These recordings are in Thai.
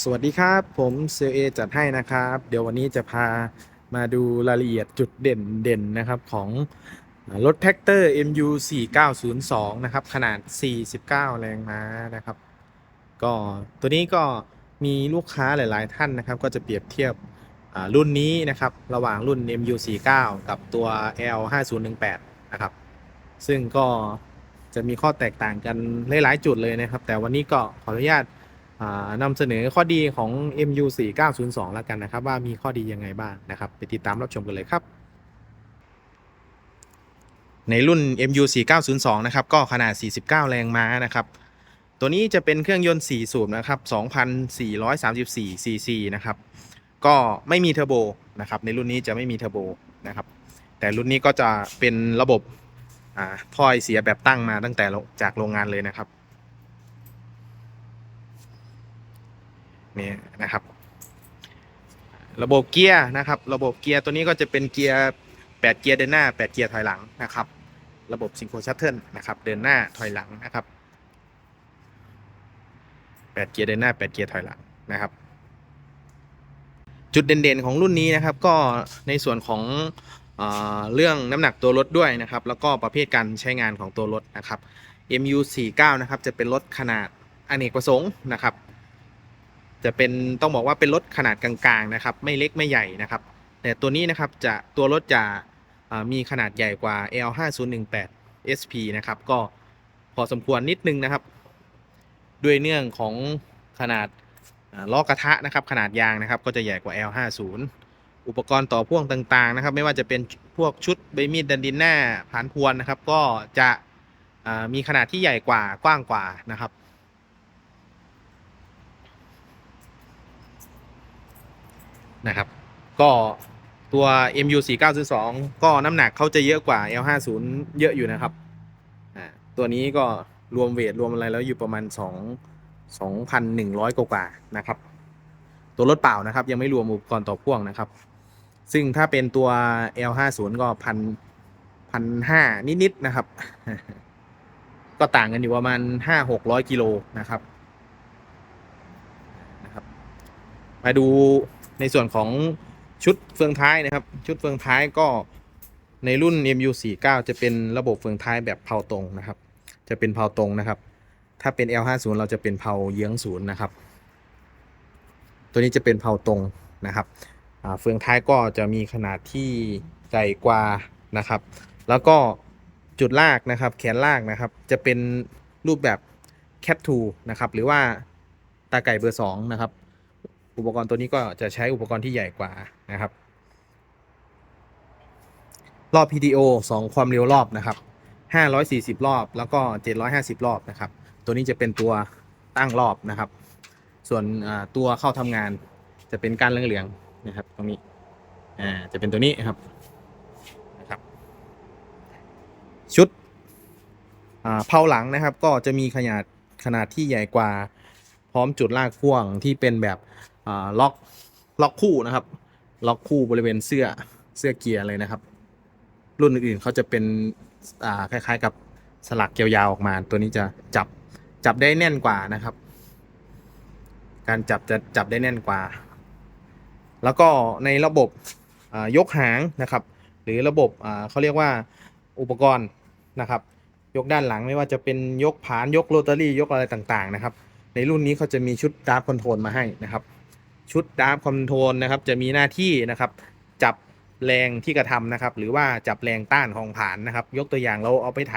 สวัสดีครับผมเซลเอจัดให้นะครับ เดี๋ยววันนี้จะพามาดูรายละเอียดจุดเด่นเด่นนะครับของรถแท็กเตอร์ MU 4902 นะครับ ขนาด 49 แรงม้านะครับ ก็ตัวนี้ก็มีลูกค้าหลายๆ ท่านนะครับ ก็จะเปรียบเทียบรุ่นนี้นะครับ ระหว่างรุ่น MU 49กับตัว L 5018นะครับ ซึ่งก็จะมีข้อแตกต่างกันหลาย ๆ จุดเลยนะครับ แต่วันนี้ก็ขออนุญาต นำเสนอข้อดีของ MU 4902แล้วกันนะครับ ว่ามีข้อดียังไงบ้างนะครับ ไปติดตามรับชมกันเลยครับ ในรุ่น MU 4902นะครับ ก็ขนาด 49 แรงม้านะครับ ตัวนี้จะเป็นเครื่องยนต์ 4 สูบนะครับ 2,434 cc นะครับ ก็ไม่มีเทอร์โบนะครับ ในรุ่นนี้จะไม่มีเทอร์โบนะครับ แต่รุ่นนี้ก็จะเป็นระบบอ่าถ้อยเสียแบบตั้งมาตั้งแต่จากโรงงานเลยนะครับ นี่นะครับ ระบบเกียร์นะครับ ระบบเกียร์ตัวนี้ก็จะเป็นเกียร์8เกียร์เดินหน้า8เกียร์ถอยหลังนะครับ ระบบซิงโครชัตเทิลนะครับ เดินหน้าถอยหลังนะครับ8เกียร์เดินหน้า8เกียร์ถอยหลังนะครับ จุดเด่นๆของรุ่นนี้นะครับ ก็ในส่วนของเออเรื่องน้ำหนักตัวรถด้วยนะครับ แล้วก็ประเภทการใช้งานของตัวรถนะครับ MU 49 นะครับ จะเป็นรถขนาดอเนกประสงค์นะครับ จะเป็นต้องบอกว่าเป็นรถขนาดกลางๆนะครับ ไม่เล็กไม่ใหญ่นะครับ แต่ตัวนี้นะครับจะตัวรถจะมีขนาดใหญ่กว่า L5018 SP นะครับ ก็พอสมควรนิดนึงนะครับ ด้วยเนื่องของขนาดล้อกระทะนะครับขนาดยางนะครับ ก็จะใหญ่กว่า L50 อุปกรณ์ต่อพ่วงต่างๆนะครับ ไม่ว่าจะเป็นพวกชุดใบมีดดันดินหน้าผานพวนนะครับ ก็จะมีขนาดที่ใหญ่กว่ากว้างกว่านะครับ นะครับ ก็ตัว MU 4 9 2ก็น้ำหนักเขาจะเยอะกว่า L50 เยอะอยู่นะครับอ่าตัวนี้ก็รวมเวทรวมอะไรแล้วอยู่ประมาณ 2 2,100 กว่าๆนะครับ ตัวรถเปล่านะครับ ยังไม่รวมอุปกรณ์ต่อพ่วงนะครับ ซึ่งถ้าเป็นตัว L50 ก็พันพันห้านิดๆนะครับ ก็ต่างกันอยู่ประมาณ5-600กิโลนะครับนะครับ มาดู ในส่วนของชุดเฟืองท้ายนะครับ ชุดเฟืองท้ายก็ในรุ่น MU49 จะเป็นระบบเฟืองท้ายแบบเพาตรงนะครับ จะเป็นเพาตรงนะครับ ถ้าเป็น L50 เราจะเป็นเพาเยื้องศูนย์นะครับ ตัวนี้จะเป็นเพาตรงนะครับเฟืองท้ายก็จะมีขนาดที่ใหญ่กว่านะครับ แล้วก็จุดลากนะครับ แขนลากนะครับ จะเป็นรูปแบบ cat 2นะครับ หรือว่าตาไก่เบอร์2นะครับ อุปกรณ์ตัวนี้ก็จะใช้อุปกรณ์ที่ใหญ่กว่านะครับ รอบ PTO 2 ความเร็วรอบนะครับ 540 รอบแล้วก็ 750 รอบนะครับ ตัวนี้จะเป็นตัวตั้งรอบนะครับ ส่วนตัวเข้าทำงานจะเป็นการเหลืองๆนะครับ ตรงนี้อ่าจะเป็นตัวนี้ครับนะครับ ชุดเผาหลังนะครับ ก็จะมีขนาดขนาดที่ใหญ่กว่าพร้อมจุดลากพ่วงที่เป็นแบบ ล็อกล็อกคู่นะครับ ล็อกคู่บริเวณเสื้อเสื้อเกียร์เลยนะครับ รุ่นอื่นๆเขาจะเป็นคล้ายๆกับสลักยาวๆออกมา ตัวนี้จะจับจับได้แน่นกว่านะครับ การจับจะจับได้แน่นกว่า แล้วก็ในระบบยกหางนะครับ หรือระบบเขาเรียกว่าอุปกรณ์นะครับ ยกด้านหลังไม่ว่าจะเป็นยกผานยกโรตารี่ยกอะไรต่างๆนะครับ ในรุ่นนี้เขาจะมีชุดดาร์ฟคอนโทรลมาให้นะครับ ชุดดาร์ฟคอนโทรลนะครับจะมีหน้าที่นะครับ จับแรงที่กระทำนะครับ หรือว่าจับแรงต้านของผานนะครับ ยกตัวอย่างเราเอาไปไถ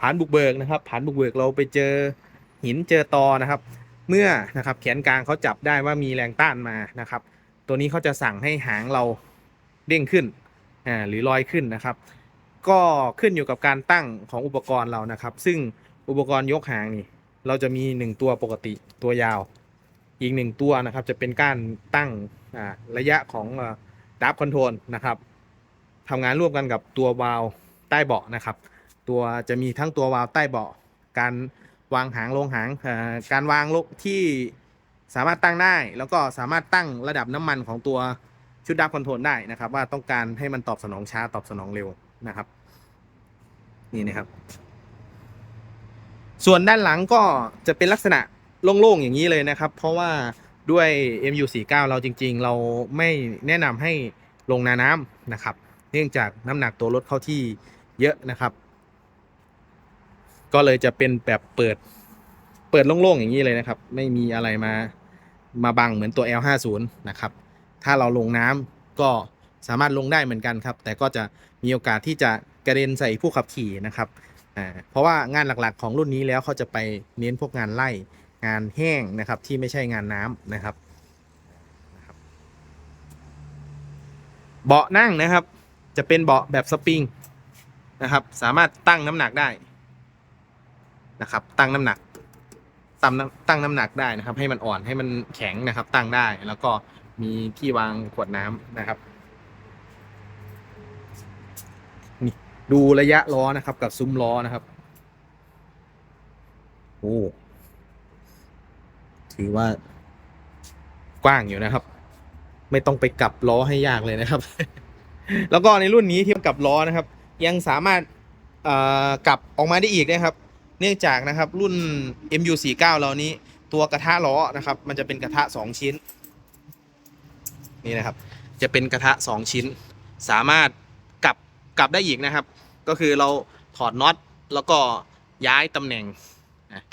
ผานบุกเบิกนะครับผานบุกเบิกเราไปเจอหินเจอตอนะครับ เมื่อนะครับแขนกลางเขาจับได้ว่ามีแรงต้านมานะครับ ตัวนี้เขาจะสั่งให้หางเราเด้งขึ้นอ่าหรือลอยขึ้นนะครับ ก็ขึ้นอยู่กับการตั้งของอุปกรณ์เรานะครับ ซึ่งอุปกรณ์ยกหางนี่เราจะมี 1 ตัวปกติตัวยาว อีก1ตัวนะครับจะเป็นการตั้งระยะของดับคอนโทรลนะครับทำงานร่วมกันกับตัววาล์วใต้เบาะนะครับ ตัวจะมีทั้งตัววาล์วใต้เบาะ การวางหางลงหางการวางลกที่สามารถตั้งได้ แล้วก็สามารถตั้งระดับน้ำมันของตัวชุดดับคอนโทรลได้นะครับ ว่าต้องการให้มันตอบสนองช้าตอบสนองเร็วนะครับ นี่นะครับ ส่วนด้านหลังก็จะเป็นลักษณะ โล่งๆอย่างนี้เลยนะครับ เพราะว่าด้วย MU49 เราจริง ๆ เราไม่แนะนำให้ลงนาน้ำนะครับ เนื่องจากน้ำหนักตัวรถเข้าที่เยอะนะครับ ก็เลยจะเป็นแบบเปิดเปิดโล่งๆอย่างนี้เลยนะครับ ไม่มีอะไรมามาบังเหมือนตัว L50 นะครับ ถ้าเราลงน้ำก็สามารถลงได้เหมือนกันครับ แต่ก็จะมีโอกาสที่จะกระเด็นใส่ผู้ขับขี่นะครับอ่าเพราะว่างานหลักๆของรุ่นนี้แล้วเขาจะไปเน้นพวกงานไล่ งานแห้งนะครับที่ไม่ใช่งานน้ำนะครับนะครับ เบาะนั่งนะครับ จะเป็นเบาะแบบสปริงนะครับ สามารถตั้งน้ำหนักได้นะครับ ตั้งน้ำหนักตั้งน้ำตั้งน้ำหนักได้นะครับ ให้มันอ่อนให้มันแข็งนะครับ ตั้งได้แล้วก็มีที่วางขวดน้ำนะครับนี่ดูระยะล้อนะครับ กับซุ้มล้อนะครับโอ้ ถือว่ากว้างอยู่นะครับ ไม่ต้องไปกลับล้อให้ยากเลยนะครับ แล้วก็ในรุ่นนี้ที่กลับล้อนะครับ ยังสามารถกลับออกมาได้อีกนะครับ เนื่องจากนะครับรุ่น MU49 เรานี้ตัวกระทะล้อนะครับ มันจะเป็นกระทะ 2 ชิ้น นี่นะครับ จะเป็นกระทะ 2 ชิ้น สามารถกลับกลับได้อีกนะครับ ก็คือเราถอดน็อตแล้วก็ย้ายตำแหน่งนะ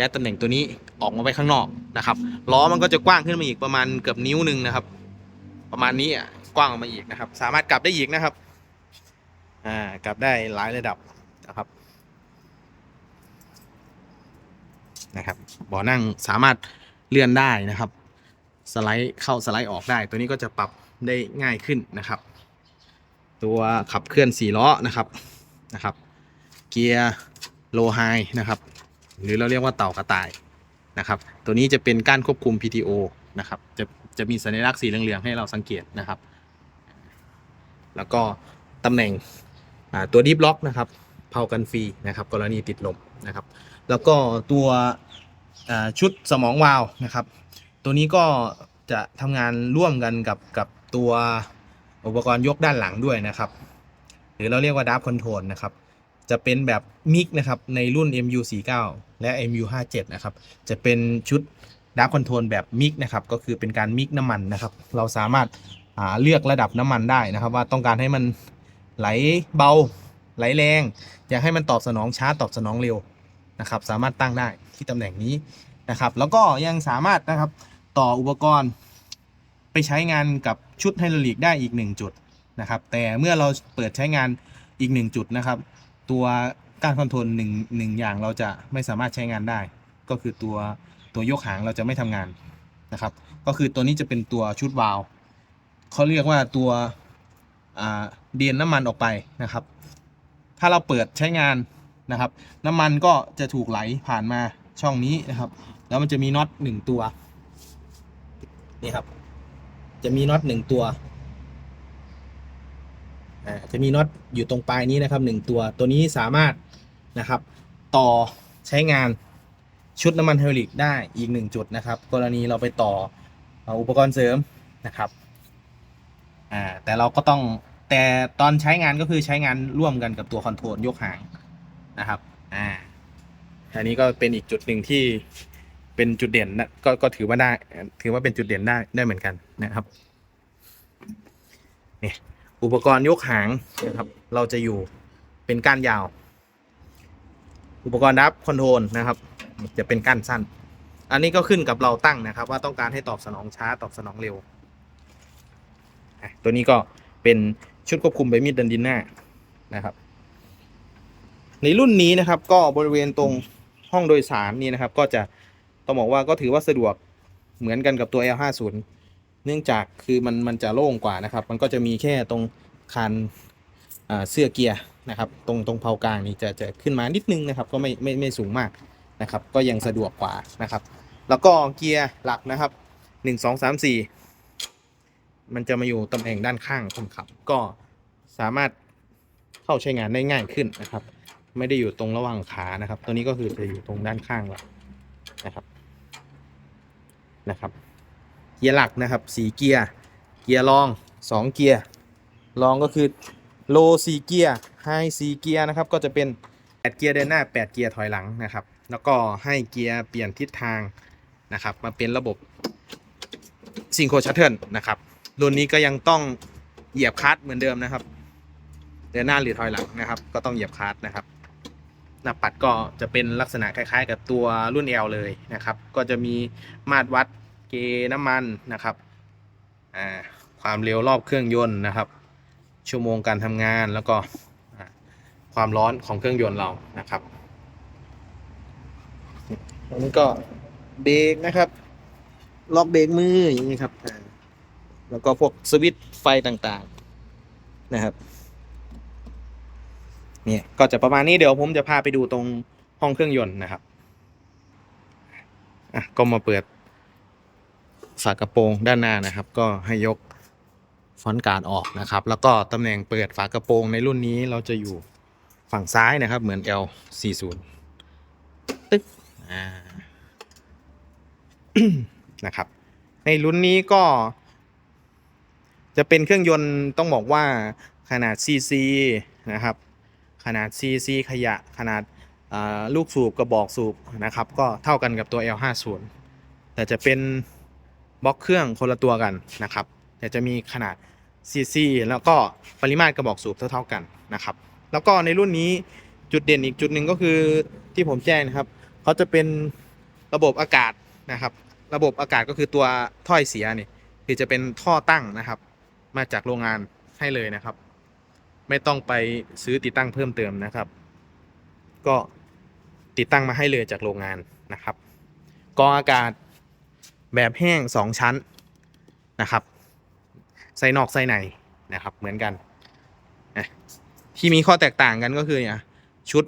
ย้ายตำแหน่งตัวนี้ออกมาไปข้างนอกนะครับล้อมันก็จะกว้างขึ้นมาอีกประมาณเกือบนิ้วหนึ่งนะครับ ประมาณนี้อะกว้างออกมาอีกนะครับ สามารถกลับได้อีกนะครับอ่ากลับได้หลายระดับนะครับนะครับเบาะนั่งสามารถเลื่อนได้นะครับ สไลด์เข้าสไลด์ออกได้ ตัวนี้ก็จะปรับได้ง่ายขึ้นนะครับ ตัวขับเคลื่อน4ล้อนะครับนะครับ เกียร์โลไฮนะครับ หรือเราเรียกว่าเต่ากระต่ายนะครับ ตัวนี้จะเป็นก้านควบคุม PTO นะครับ จะจะมีสัญลักษณ์สีเหลืองๆให้เราสังเกตนะครับ แล้วก็ตำแหน่งตัวดิฟล็อกนะครับเผากันฟรีนะครับ กรณีติดลมนะครับ แล้วก็ตัวชุดสมองวาล์วนะครับ ตัวนี้ก็จะทำงานร่วมกันกับกับตัวอุปกรณ์ยกด้านหลังด้วยนะครับ หรือเราเรียกว่าดับคอนโทรลนะครับ จะเป็นแบบมิกนะครับในรุ่น MU49 และ MU57 นะครับจะเป็นชุดดับคอนโทรลแบบมิกนะครับก็คือเป็นการมิกน้ำมันนะครับเราสามารถาเลือกระดับน้ำมันได้นะครับว่าต้องการให้มันไหลเบาไหลแรง อยากให้มันตอบสนองช้าตอบสนองเร็วนะครับสามารถตั้งได้ที่ตำแหน่งนี้นะครับแล้วก็ยังสามารถนะครับต่ออุปกรณ์ไปใช้งานกับชุดไฮดรอลิกได้อีก 1 จุดนะครับแต่เมื่อเราเปิดใช้งานอีก 1 จุดนะครับ ตัวการคอนโทรลหนึ่งหนึ่งอย่างเราจะไม่สามารถใช้งานได้ ก็คือตัวตัวยกหางเราจะไม่ทำงานนะครับ ก็คือตัวนี้จะเป็นตัวชุดวาล์วเขาเรียกว่าตัวเดียนน้ำมันออกไปนะครับ ถ้าเราเปิดใช้งานนะครับ น้ำมันก็จะถูกไหลผ่านมาช่องนี้นะครับ แล้วมันจะมีน็อตหนึ่งตัวนี่ครับ จะมีน็อตหนึ่งตัว อ่าจะมีน็อตอยู่ตรงปลายนี้นะครับหนึ่งตัวตัวนี้สามารถนะครับ ต่อใช้งานชุดน้ำมันไฮดรอลิกได้อีกหนึ่งจุดนะครับ กรณีเราไปต่อเอ่ออุปกรณ์เสริมนะครับอ่าแต่เราก็ต้องแต่ตอนใช้งานก็คือใช้งานร่วมกันกับตัวคอนโทรลยกหางนะครับอ่าอันนี้ก็เป็นอีกจุดหนึ่งที่เป็นจุดเด่นนะก็ก็ถือว่าได้ ถือว่าเป็นจุดเด่นได้ได้เหมือนกันนะครับนี่ อุปกรณ์ยกหางนะครับ เราจะอยู่เป็นก้านยาว อุปกรณ์ดับคอนโทรลนะครับ จะเป็นก้านสั้น อันนี้ก็ขึ้นกับเราตั้งนะครับ ว่าต้องการให้ตอบสนองช้าตอบสนองเร็ว ตัวนี้ก็เป็นชุดควบคุมใบมีดดันดินหน้านะครับ ในรุ่นนี้นะครับก็บริเวณตรงห้องโดยสารนี่นะครับ ก็จะต้องบอกว่าก็ถือว่าสะดวกเหมือนกันกับตัว L50 เนื่องจากคือมันมันจะโล่งกว่านะครับ มันก็จะมีแค่ตรงคันเสื้อเกียร์นะครับ ตรงตรงเพากลางนี่จะจะขึ้นมานิดนึงนะครับ ก็ไม่ไม่ไม่สูงมากนะครับ ก็ยังสะดวกกว่านะครับ แล้วก็เกียร์หลักนะครับหนึ่งสองสามสี่มันจะมาอยู่ตำแหน่งด้านข้างคนขับ ก็สามารถเข้าใช้งานได้ง่ายขึ้นนะครับ ไม่ได้อยู่ตรงระหว่างขานะครับ ตัวนี้ก็คือจะอยู่ตรงด้านข้างเรานะครับนะครับ เกียร์หลักนะครับสีเกียร์ เกียร์รองสองเกียร์ รองก็คือโลสี่เกียร์ไฮสี่เกียร์นะครับ ก็จะเป็นแปดเกียร์เดินหน้าแปดเกียร์ถอยหลังนะครับ แล้วก็ให้เกียร์เปลี่ยนทิศทางนะครับ มาเป็นระบบซิงโคชัตเทิลนะครับ รุ่นนี้ก็ยังต้องเหยียบคลัตช์เหมือนเดิมนะครับ เดินหน้าหรือถอยหลังนะครับ ก็ต้องเหยียบคลัตช์นะครับ หน้าปัดก็จะเป็นลักษณะคล้าย ๆ กับตัวรุ่น L เลยนะครับ ก็จะมีมาตรวัด เกน้ำมันนะครับความเร็วรอบเครื่องยนต์นะครับ ชั่วโมงการทำงานแล้วก็ความร้อนของเครื่องยนต์เรานะครับอันนี้ก็เบรกนะครับ ล็อกเบรกมืออย่างนี้ครับ แล้วก็พวกสวิตช์ไฟต่างๆนะครับ เนี่ยก็จะประมาณนี้เดี๋ยวผมจะพาไปดูตรงห้องเครื่องยนต์นะครับ อะก็มาเปิด ฝากระโปรงด้านหน้านะครับ ก็ให้ยกฟอนต์การ์ดออกนะครับ แล้วก็ตำแหน่งเปิดฝากระโปรงในรุ่นนี้เราจะอยู่ฝั่งซ้ายนะครับ เหมือน L40 ตึ๊กนะครับ ในรุ่นนี้ก็ จะเป็นเครื่องยนต์ต้องบอกว่าขนาด CC นะครับ ขนาด CC ขยะขนาดลูกสูบกระบอกสูบนะครับ ก็เท่ากันกับตัว L50 แต่จะเป็น บล็อกเครื่องคนละตัวกันนะครับแต่จะมีขนาด CC แล้วก็ปริมาตรกระบอกสูบเท่าๆกันนะครับ แล้วก็ในรุ่นนี้จุดเด่นอีกจุดหนึ่งก็คือที่ผมแจ้งนะครับเขาจะเป็นระบบอากาศนะครับ ระบบอากาศก็คือตัวถ้อยเสียนี่คือจะเป็นท่อตั้งนะครับ มาจากโรงงานให้เลยนะครับ ไม่ต้องไปซื้อติดตั้งเพิ่มเติมนะครับ ก็ติดตั้งมาให้เลยจากโรงงานนะครับ กองอากาศ แบบแห้ง 2 ชั้นนะครับไส้นอกไส้ในนะครับ เหมือนกัน ที่มีข้อแตกต่างกันก็คือเนี่ยชุด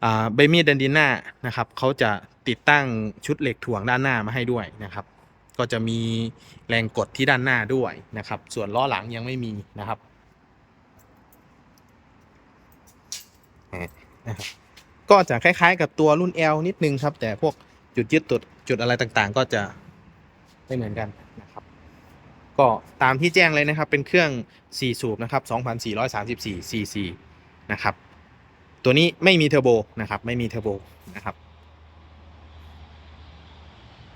เบมีดดันดิน่านะครับเขาจะติดตั้งชุดเหล็กถ่วงด้านหน้ามาให้ด้วยนะครับ ก็จะมีแรงกดที่ด้านหน้าด้วยนะครับ ส่วนล้อหลังยังไม่มีนะครับนะครับก็จะคล้ายๆกับตัวรุ่น L นิดนึงครับ แต่พวก จุดยึดจุดจุดอะไรต่างๆ ก็จะไม่เหมือนกันนะครับ ก็ตามที่แจ้งเลยนะครับ เป็นเครื่อง 4 สูบนะครับ 2,434 cc นะครับ ตัวนี้ไม่มีเทอร์โบนะครับ ไม่มีเทอร์โบนะครับ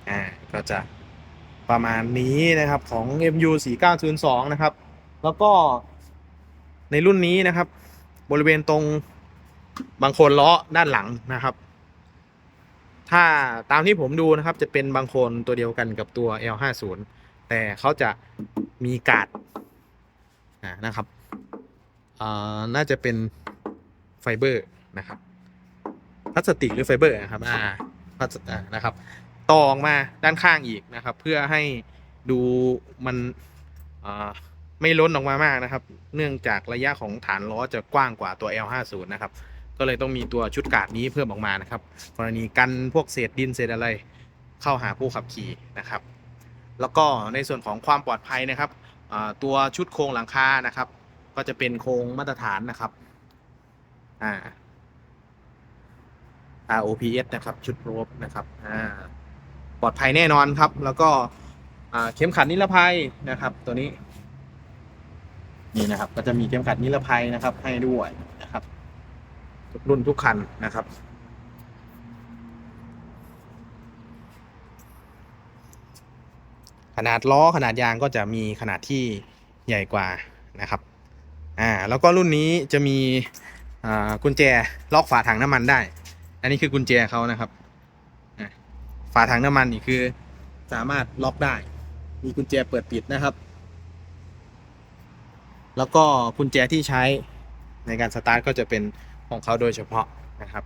อ่า ก็จะประมาณนี้นะครับของ MU 4902นะครับ แล้วก็ในรุ่นนี้นะครับ บริเวณตรงบางคนล้อด้านหลังนะครับ ถ้าตามที่ผมดูนะครับจะเป็นบางโคนตัวเดียวกันกับตัว L50 แต่เขาจะมีกาดนะครับอ่าน่าจะเป็นไฟเบอร์นะครับพลาสติกหรือไฟเบอร์นะครับอ่าพลาสอ่านะครับตออมาด้านข้างอีกนะครับ เพื่อให้ดูมันไม่ล้นออกมามากนะครับ เนื่องจากระยะของฐานล้อจะกว้างกว่าตัว L50 นะครับ ก็เลยต้องมีตัวชุดกาดนี้เพิ่มออกมานะครับ กรณีกันพวกเศษดินเศษอะไรเข้าหาผู้ขับขี่นะครับ แล้วก็ในส่วนของความปลอดภัยนะครับตัวชุดโครงหลังคานะครับ ก็จะเป็นโครงมาตรฐานนะครับอ่า ROPS นะครับชุดโรบนะครับอ่าปลอดภัยแน่นอนครับ แล้วก็เข็มขัดนิรภัยนะครับ ตัวนี้นี่นะครับ ก็จะมีเข็มขัดนิรภัยนะครับ ให้ด้วยนะครับ รุ่นทุกคันนะครับ ขนาดล้อขนาดยางก็จะมีขนาดที่ใหญ่กว่านะครับอ่าแล้วก็รุ่นนี้จะมีกุญแจล็อกฝาถังน้ำมันได้ อันนี้คือกุญแจเขานะครับฝาถังน้ำมันนี่คือสามารถล็อกได้ มีกุญแจเปิดปิดนะครับ แล้วก็กุญแจที่ใช้ในการสตาร์ทก็จะเป็น ของเขาโดยเฉพาะนะครับ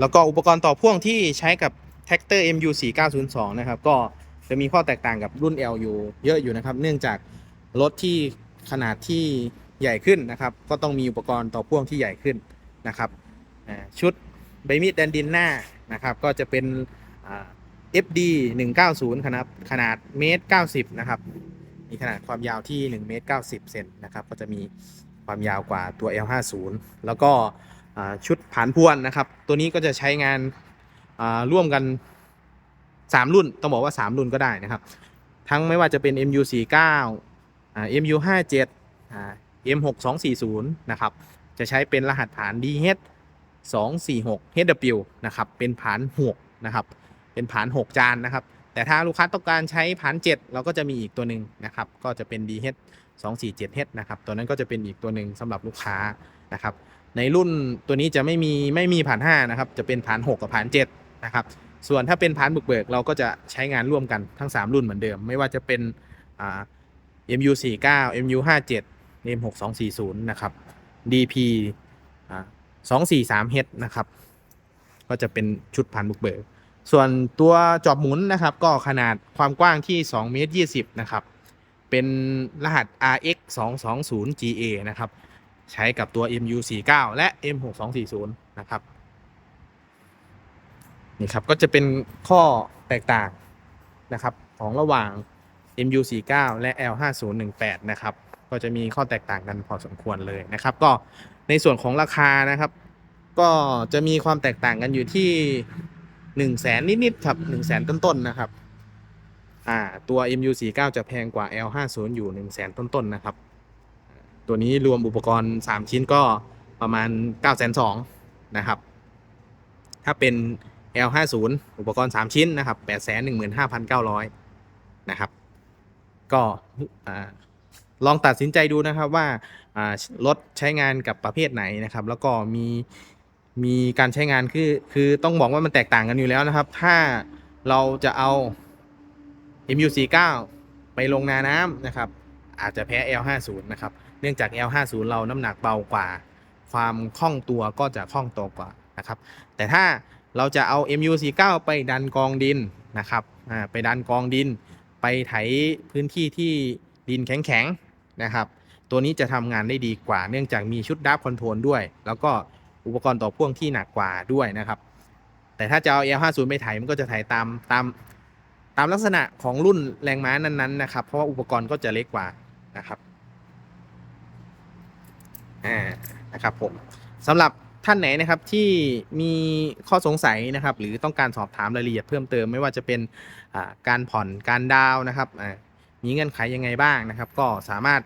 แล้วก็อุปกรณ์ต่อพ่วงที่ใช้กับ t r a c t o r MU 4902นะครับ ก็จะมีข้อแตกต่างกับรุ่น L อยู่เยอะอยู่นะครับ เนื่องจากรถที่ขนาดที่ใหญ่ขึ้นนะครับ ก็ต้องมีอุปกรณ์ต่อพ่วงที่ใหญ่ขึ้นนะครับ ชุดใบมีดแดนดินหน้านะครับ ก็จะเป็นอ่า FD 190ขนาดขนาดเมตร90 นะครับ มีขนาดความยาวที่1เมตร90 เซนนะครับ ก็จะมี ความยาวกว่าตัว L50 แล้วก็ชุดผานพวนนะครับ ตัวนี้ก็จะใช้งานร่วมกัน 3 รุ่น ต้องบอกว่า 3 รุ่นก็ได้นะครับ ทั้งไม่ว่าจะเป็น MU49 อ่า MU57 M6240 นะครับ จะใช้เป็นรหัสฐาน DH 246 HW นะครับ เป็นฐานหกนะครับ เป็นผาน 6 จานนะครับ แต่ถ้าลูกค้าต้องการใช้ผาน 7 เราก็จะมีอีกตัวหนึ่งนะครับ ก็จะเป็น DH 247H นะครับ ตัวนั้นก็จะเป็นอีกตัวหนึ่งสำหรับลูกค้านะครับ ในรุ่นตัวนี้จะไม่มีไม่มีผ่าน5นะครับ จะเป็นผ่าน 6 กับผ่าน7นะครับ ส่วนถ้าเป็นผ่านบุกเบิกเราก็จะใช้งานร่วมกันทั้ง 3 รุ่นเหมือนเดิม ไม่ว่าจะเป็น MU 49 MU 57 M 6240 นะครับ DP 243H นะครับ ก็จะเป็นชุดพันบุกเบิก ส่วนตัวจอบหมุนนะครับ ก็ขนาดความกว้างที่2เมตร20นะครับ เป็นรหัส RX 220 GA นะครับ ใช้กับตัว MU 49และ M 6240นะครับ นี่ครับ ก็จะเป็นข้อแตกต่างนะครับ ของระหว่าง MU 49และ L 5018นะครับ ก็จะมีข้อแตกต่างกันพอสมควรเลยนะครับ ก็ในส่วนของราคานะครับ ก็จะมีความแตกต่างกันอยู่ที่1นึ่งแสนนิดๆครับ1นึ่งแสนต้นๆนะครับ อ่าตัว MU 49 จะแพงกว่า L 50 อยู่1นึ่งแสนต้นๆนะครับ ตัวนี้รวมอุปกรณ์ 3 ชิ้นก็ประมาณ 9 2 0 0 0นะครับ ถ้าเป็น L 50 อุปกรณ์ 3 ชิ้นนะครับ 8 1 5 9 0 0 นะครับ ก็ลองตัดสินใจดูนะครับว่ารถใช้งานกับประเภทไหนนะครับ แล้วก็มีมีการใช้งานคือคือต้องบอกว่ามันแตกต่างกันอยู่แล้วนะครับ ถ้าเราจะเอา MU49 ไปลงนาน้ำนะครับ อาจจะแพ้ L50 นะครับ เนื่องจาก L50 เราน้ำหนักเบากว่า ความคล่องตัวก็จะคล่องตัวกว่านะครับ แต่ถ้าเราจะเอา MU49 ไปดันกองดินนะครับไปดันกองดิน ไปไถพื้นที่ที่ดินแข็งๆนะครับ ตัวนี้จะทำงานได้ดีกว่า เนื่องจากมีชุดดับคอนโทรลด้วย แล้วก็อุปกรณ์ต่อพ่วงที่หนักกว่าด้วยนะครับ แต่ถ้าจะเอา L50 ไปไถมันก็จะไถตามตาม ตามลักษณะของรุ่นแรงม้านั้นๆนะครับ เพราะว่าอุปกรณ์ก็จะเล็กกว่านะครับอ่านะครับผมสำหรับท่านไหนนะครับที่มีข้อสงสัยนะครับ หรือต้องการสอบถามรายละเอียดเพิ่มเติมไม่ว่าจะเป็นอ่าการผ่อนการดาวนะครับอ่ามีเงื่อนไขยังไงบ้างนะครับ ก็สามารถ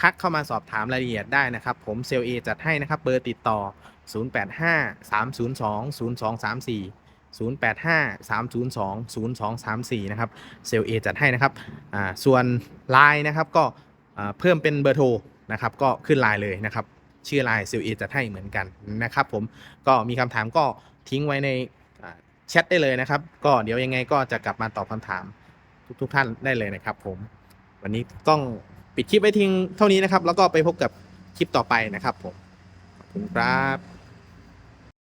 ทักเข้ามาสอบถามรายละเอียดได้นะครับ ผมเซลเอจัดให้นะครับเบอร์ติดต่อ 085 302 0234 085 302 0234 นะครับ เซลเอจัดให้นะครับส่วน Line นะครับก็เพิ่มเป็นเบอร์โทรนะครับก็ขึ้น Line เลยนะครับชื่อ Line เซลเอจัดให้เหมือนกันนะครับผมก็มีคำถามก็ทิ้งไว้ในแชทได้เลยนะครับ ก็เดี๋ยวยังไงก็จะกลับมาตอบคำถามทุกๆท่านได้เลยนะครับผมวันนี้ต้องปิดคลิปไว้ทิ้งเท่านี้นะครับ แล้วก็ไปพบกับคลิปต่อไปนะครับผมขอบคุณครับ